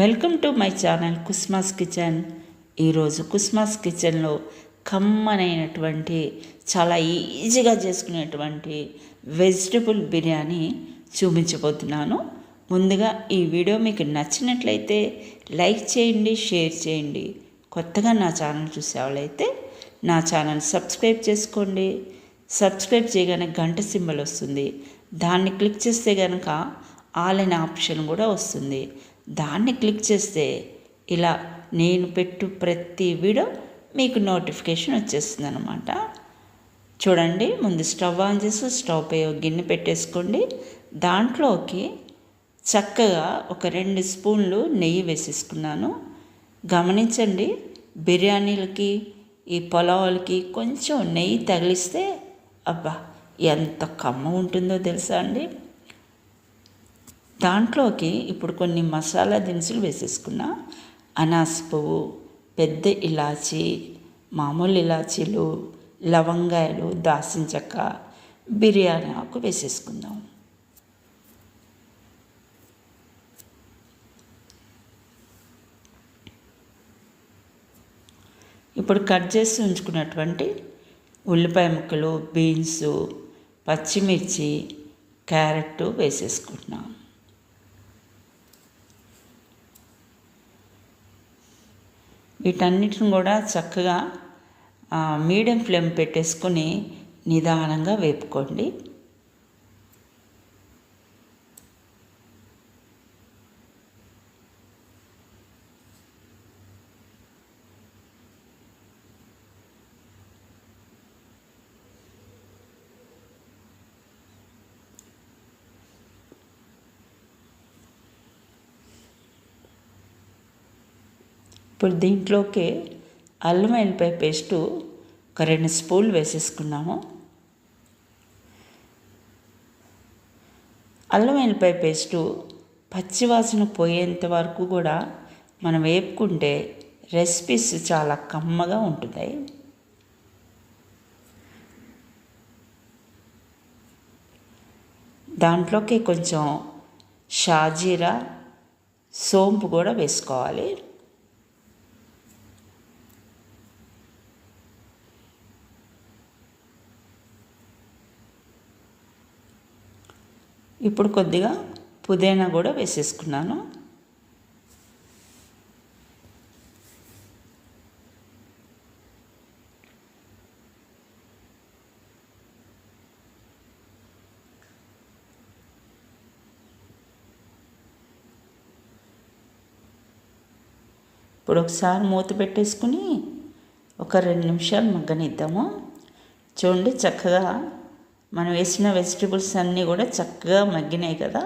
Welcome to my channel Kusma's kitchen. ఈరోజు కుస్మాస్ కిచెన్లో కమ్మనైనటువంటి చాలా ఈజీగా చేసుకునేటువంటి వెజిటబుల్ బిర్యానీ చూపించబోతున్నాను. ముందుగా ఈ వీడియో మీకు నచ్చినట్లయితే లైక్ చేయండి షేర్ చేయండి. కొత్తగా నా ఛానల్ చూసేవాళ్ళైతే నా ఛానల్ సబ్స్క్రైబ్ చేసుకోండి. సబ్స్క్రైబ్ చేయగానే గంట సింబల్ వస్తుంది. దాన్ని క్లిక్ చేస్తే కనుక ఆల్ అనే ఆప్షన్ కూడా వస్తుంది. దాన్ని క్లిక్ చేస్తే ఇలా నేను పెట్టు ప్రతి వీడియో మీకు నోటిఫికేషన్ వచ్చేస్తుంది అనమాట చూడండి ముందు స్టవ్ ఆన్ చేసి స్టవ్ పై గిన్నె పెట్టేసుకోండి. దాంట్లోకి చక్కగా ఒక రెండు స్పూన్లు నెయ్యి వేసేసుకున్నాను. గమనించండి బిర్యానీలకి ఈ పొలావులకి కొంచెం నెయ్యి తగిలిస్తే అబ్బా ఎంత కమ్మ ఉంటుందో తెలుసా అండి? దాంట్లోకి ఇప్పుడు కొన్ని మసాలా దినుసులు వేసేసుకున్నా. అనాస పువ్వు పెద్ద ఇలాచి మామూలు ఇలాచీలు లవంగాయలు దాసిన చెక్క బిర్యానీ ఆకు వేసేసుకుందాం. ఇప్పుడు కట్ చేసి ఉంచుకున్నటువంటి ఉల్లిపాయ ముక్కలు బీన్స్ పచ్చిమిర్చి క్యారెట్ వేసేసుకుంటున్నాం. వీటన్నిటిని కూడా చక్కగా మీడియం ఫ్లేమ్ పెట్టేసుకొని నిదానంగా వేపుకోండి. ఇప్పుడు దీంట్లోకి అల్లం వెల్లిపాయ పేస్టు ఒక రెండు స్పూన్లు వేసేసుకున్నాము. అల్లం వెల్లిపాయ పేస్టు పచ్చివాసన పోయేంత వరకు కూడా మనం వేపుకుంటే రెసిపీస్ చాలా కమ్మగా ఉంటున్నాయి. దాంట్లోకి కొంచెం షాజీరా సోంపు కూడా వేసుకోవాలి. ఇప్పుడు కొద్దిగా పుదీనా కూడా వేసేసుకున్నాను. ఇప్పుడు ఒకసారి మూత పెట్టేసుకుని ఒక రెండు నిమిషాలు మగ్గనిద్దాము. చూడండి చక్కగా మనం వేసిన వెజిటబుల్స్ అన్నీ కూడా చక్కగా మగ్గినాయి కదా.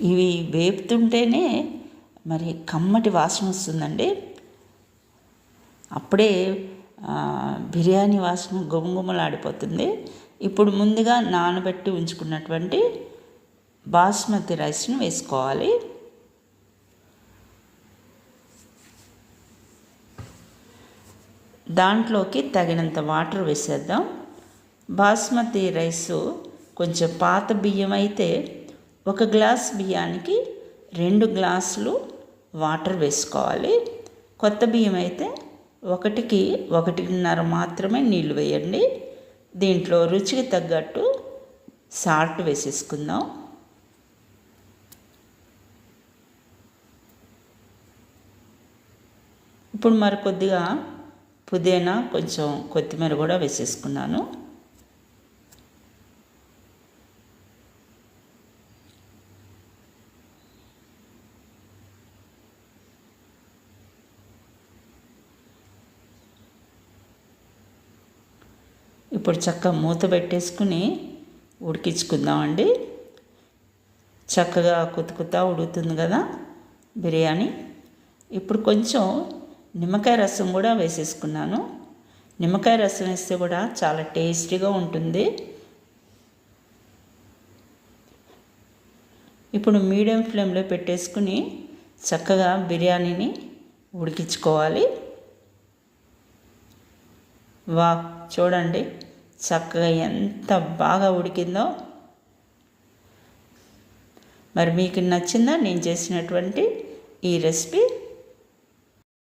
ఇవి వేపుతుంటేనే మరి కమ్మటి వాసన వస్తుందండి. అప్పుడే బిర్యానీ వాసన గుమగుమలాడిపోతుంది. ఇప్పుడు ముందుగా నానబెట్టి ఉంచుకున్నటువంటి బాస్మతి రైస్ను వేసుకోవాలి. దాంట్లోకి తగినంత వాటర్ వేసేద్దాం. బాస్మతి రైసు కొంచెం పాత బియ్యం అయితే ఒక గ్లాస్ బియ్యానికి రెండు గ్లాసులు వాటర్ వేసుకోవాలి. కొత్త బియ్యం అయితే ఒకటికి ఒకటిన్నర మాత్రమే నీళ్ళు వేయండి. దీంట్లో రుచికి తగ్గట్టు సాల్ట్ వేసేసుకుందాం. ఇప్పుడు మరి కొద్దిగా పుదీనా కొంచెం కొత్తిమీర కూడా వేసేసుకున్నాను. ఇప్పుడు చక్కగా మూత పెట్టేసుకుని ఉడికించుకుందామండి. చక్కగా కుతుకుతా ఉడుకుతుంది కదా బిర్యానీ. ఇప్పుడు కొంచెం నిమ్మకాయ రసం కూడా వేసేసుకున్నాను. నిమ్మకాయ రసం వేస్తే కూడా చాలా టేస్టీగా ఉంటుంది. ఇప్పుడు మీడియం ఫ్లేమ్లో పెట్టేసుకుని చక్కగా బిర్యానీని ఉడికించుకోవాలి. వా చూడండి చక్కగా ఎంత బాగా ఉడికిందో. మరి మీకు నచ్చిందా నేను చేసినటువంటి ఈ రెసిపీ?